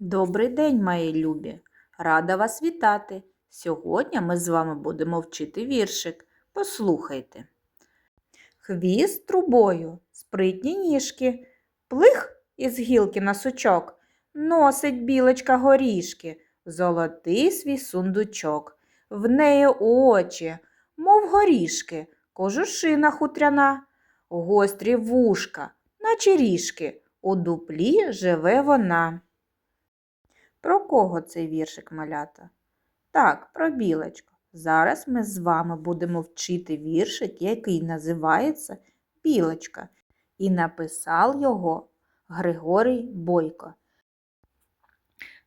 Добрий день, мої любі! Рада вас вітати! Сьогодні ми з вами будемо вчити віршик. Послухайте. Хвіст трубою, спритні ніжки, плих із гілки на сучок, носить білочка горішки, золотий свій сундучок. В неї очі, мов горішки, кожушина хутряна, гострі вушка, наче ріжки, у дуплі живе вона. Про кого цей віршик малята? Так, про білочку. Зараз ми з вами будемо вчити віршик, який називається Білочка. І написав його Григорій Бойко.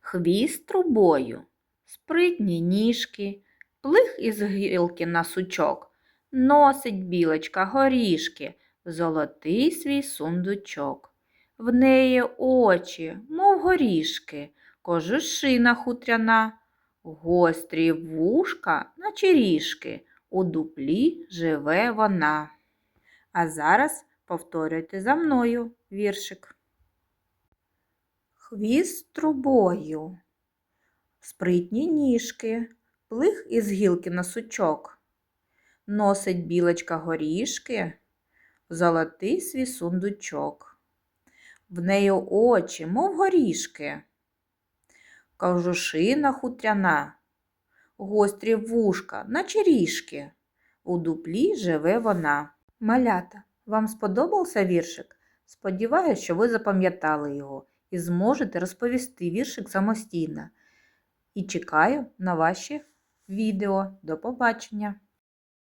Хвіст трубою, спритні ніжки, плих із гілки на сучок, носить білочка горішки, золотий свій сундучок. В неї очі, мов горішки, кожушина хутряна, гострі вушка, наче ріжки, у дуплі живе вона. А зараз повторюйте за мною віршик. Хвіст трубою, спритні ніжки, плих із гілки на сучок. Носить білочка горішки, золотий свій сундучок. В неї очі, мов горішки, кожушина хутряна, гострі вушка, наче ріжки. У дуплі живе вона. Малята, вам сподобався віршик? Сподіваюсь, що ви запам'ятали його і зможете розповісти віршик самостійно. І чекаю на ваші відео. До побачення!